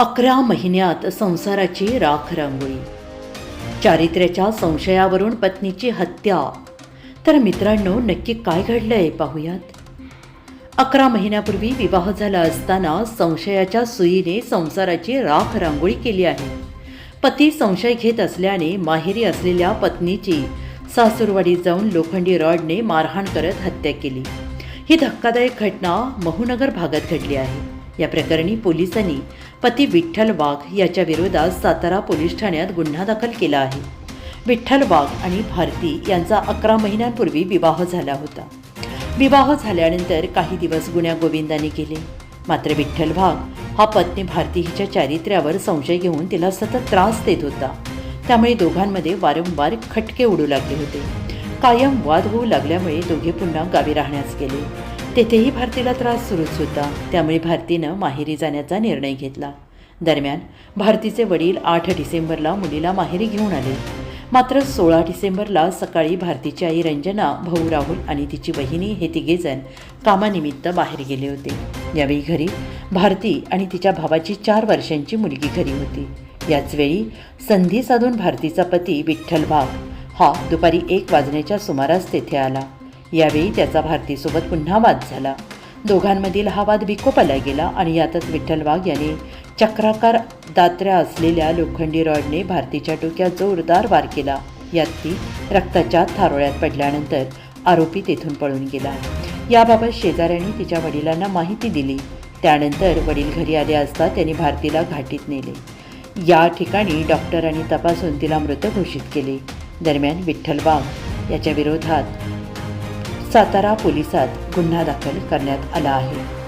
अकरा महिन्यात संसाराची राख रांगोळी. चारित्र्याच्या संशयावरून पत्नीची हत्या. तर मित्रांनो नक्की काय घडलंय पाहूयात. अकरा महिन्यापूर्वी विवाह झाला असताना संशयाच्या सुईने संसाराची राख रांगोळी केली आहे. पती संशय घेत असल्याने माहेरी असलेल्या पत्नीची सासूरवाडी जाऊन लोखंडी रॉडने मारहाण करत हत्या केली. ही धक्कादायक घटना महूनगर भागात घडली आहे. या प्रकरणी पोलिसांनी पती विठ्ठल वाघ याच्या विरोधात सातारा पोलीस ठाण्यात गुन्हा दाखल केला आहे. विठ्ठल वाघ आणि भारती यांचा अकरा महिन्यांपूर्वी विवाह झाला होता. विवाह झाल्यानंतर काही दिवस गुण्या गोविंदाने केले मात्र विठ्ठल वाघ हा पत्नी भारती हिच्या चारित्र्यावर संशय घेऊन तिला सतत त्रास देत होता. त्यामुळे दोघांमध्ये वारंवार खटके उडू लागले होते. कायम वाद होऊ लागल्यामुळे दोघे पुन्हा गावी राहण्यास गेले. तेथेही भारतीला त्रास सुरूच होता. त्यामुळे भारतीनं माहेरी जाण्याचा निर्णय घेतला. दरम्यान भारतीचे वडील आठ डिसेंबरला मुलीला माहेरी घेऊन आले. मात्र सोळा डिसेंबरला सकाळी भारतीची आई रंजना भाऊ राहुल आणि तिची बहिणी हे तिघेजण कामानिमित्त बाहेर गेले होते. यावेळी घरी भारती आणि तिच्या भावाची चार वर्षांची मुलगी घरी होती. याचवेळी संधी साधून भारतीचा पती विठ्ठल भाग हा दुपारी एक वाजण्याच्या सुमारास तेथे आला. यावेळी त्याचा भारतीसोबत पुन्हा वाद झाला. दोघांमधील हा वाद विकोपाला गेला आणि यातच विठ्ठल वाघ यांनी चक्राकार दात्र्या असलेल्या लोखंडी रॉडने भारतीच्या डोक्यात जोरदार वार केला. यात ती रक्ताच्या थारोळ्यात पडल्यानंतर आरोपी तेथून पळून गेला. याबाबत शेजाऱ्यांनी तिच्या वडिलांना माहिती दिली. त्यानंतर वडील घरी आले असता त्यांनी भारतीला घाटीत नेले. या ठिकाणी डॉक्टरांनी तपासून तिला मृत घोषित केले. दरम्यान विठ्ठल वाघ याच्या विरोधात सातारा पोलिसात गुन्हा दाखल करण्यात आला आहे.